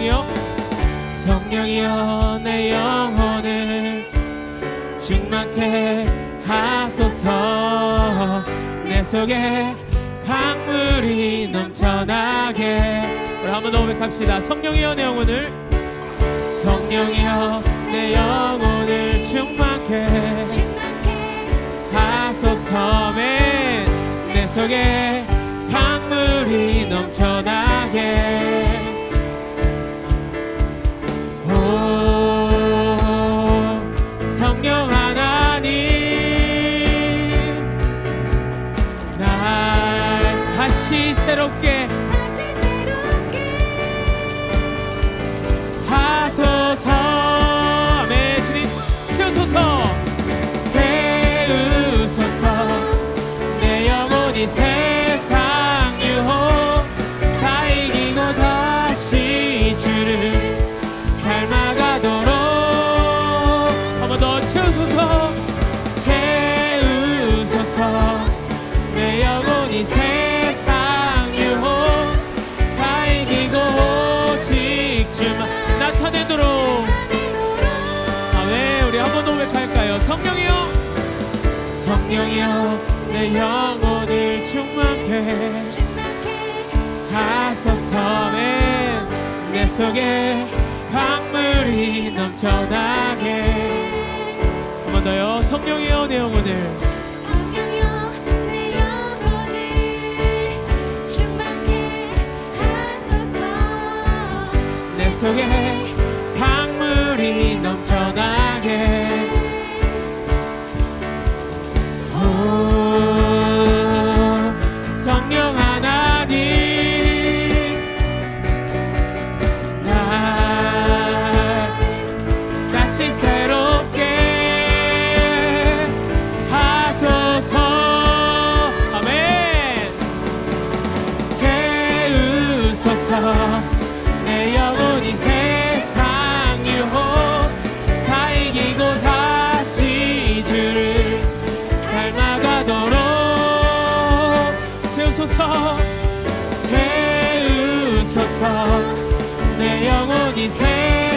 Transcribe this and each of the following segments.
성령이여. 성령이여 내 영혼을 충만케 하소서. 내 속에 강물이 넘쳐나게. 한번 더 고백합시다. 성령이여 내 영혼을. 성령이여 내 영혼을 충만케 하소서. 맨내 속에 강물이 넘쳐나게 다시 새롭게 하소서. 아멘 주님 채우소서. 채우소서. 내 영혼이 세상 유혹 다 이기고 다시 주를 닮아가도록. 한번 더 채우소서. 채우소서 한번더 고백할까요? 성령이여. 성령이여 내 영혼을 충만케 하소서. 맨내 속에 강물이 넘쳐나게. 한 번 더요. 성령이여 내 영혼을. 내 속에 강물이 넘쳐나 이 세상 유혹 다 이기고 다시 주를 닮아가도록 채우소서 채우소서. 내 영혼이 세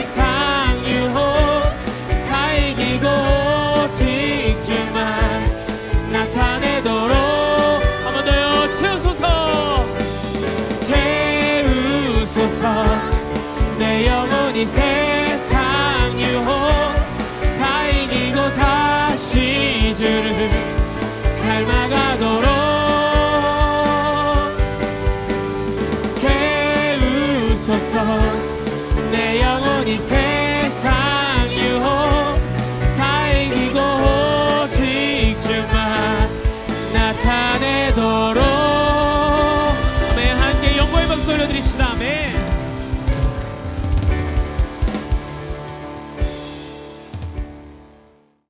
이 세상 유혹 다 이기고 다시 주를 닮아가도록. 채우소서 내 영혼이 세